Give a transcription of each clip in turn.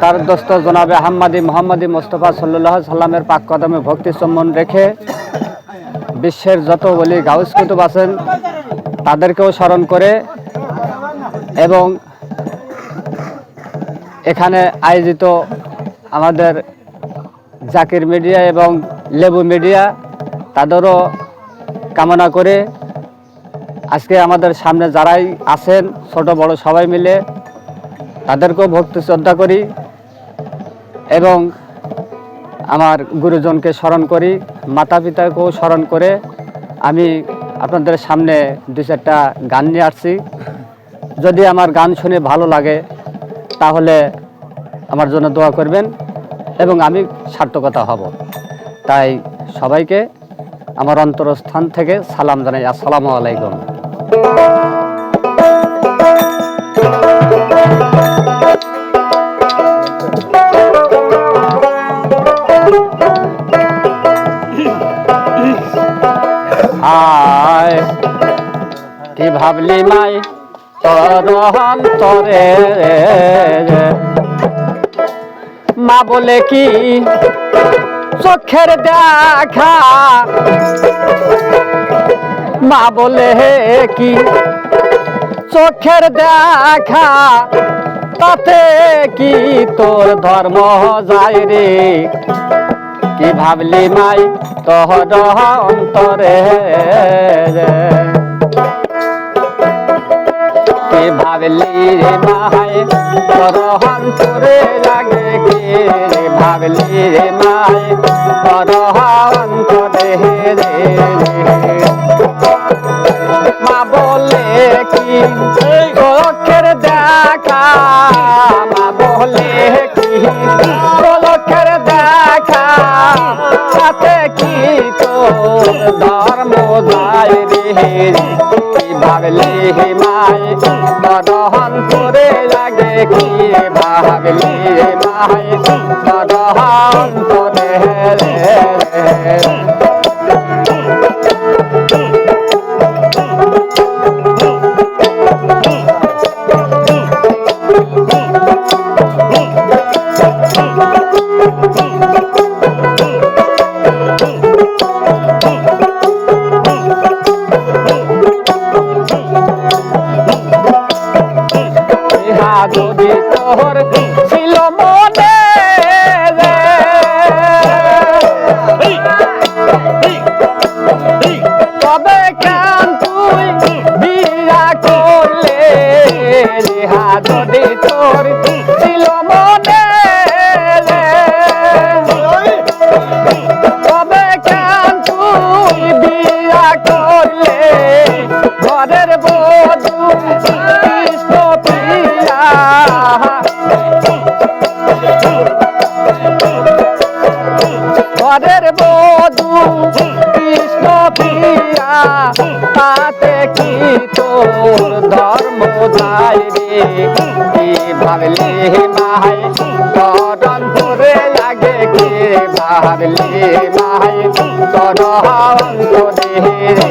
তার দোস্ত জনাবে আহম্মাদি মোহাম্মদী মোস্তফা সাল্লাহ সাল্লামের পাক কদমে ভক্তি সম্মান রেখে বিশ্বের যত বলি গাউস কুতুব আছেন, তাদেরকেও স্মরণ করে এবং এখানে আয়োজিত আমাদের জাকির মিডিয়া এবং লেবু মিডিয়া, তাদেরও কামনা করে আজকে আমাদের সামনে যারাই আছেন, ছোট বড় সবাই মিলে, তাদেরকেও ভক্তি শ্রদ্ধা করি। এবং আমার গুরুজনকে স্মরণ করি মাতা পিতাকেও স্মরণ করে আমি আপনাদের সামনে দু চারটা গান নিয়ে আসছি। যদি আমার গান শুনে ভালো লাগে, তাহলে আমার জন্য দোয়া করবেন এবং আমি সার্থকতা হব। তাই সবাইকে আমার অন্তরস্থান থেকে সালাম জানাই। আসসালামু আলাইকুম। আয়। কি ভাবলি মাই? তোর মা বলে কি? চোখের দেখা। মা বলে হে কি? চোখের দেখা। তাতে কি তোর ধর্ম যায় রে? ভাবলি মাই, তহ অন্তরে কি ভাবলি রে মাই তোর অন্তরে লাগে কি ভাবলি রে মাই তোর ধর্ম যায় রে ভাবলি মাই? বদহন করে লাগে কি ভাবলি মাই? বদহন তোর ছিল মনে রে। তবে কেন তুই বিয়া করলে ইহা যদি তোর ছিল মনে ঘরের বধূ, কৃষ্ণ প্রিয়া, তাতে কি তোর ধর্ম যায় রে? কি ভাবলে মাই করন ধরে লাগে কে ভাবলে মাই করন ধরে রে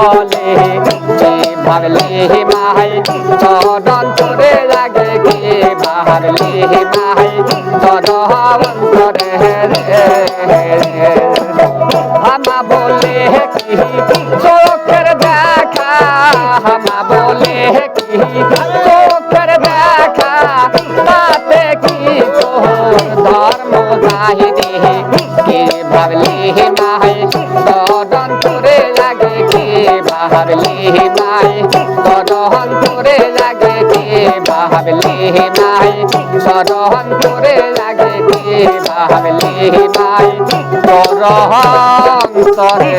বলে কে ভাবলে মাই চরণ করে লাগে কে ভাবলে মাই চরণ করে হামা বলে কি চোখের দেখা, হামা বলে কি চোখের দেখা, তাতে কি তোর ধর্ম চাহিদি কে ভাবলি করে লাগে কে ভাবলি নাই? তদন করে লাগে কে ভাবলি নাই? তরহং করে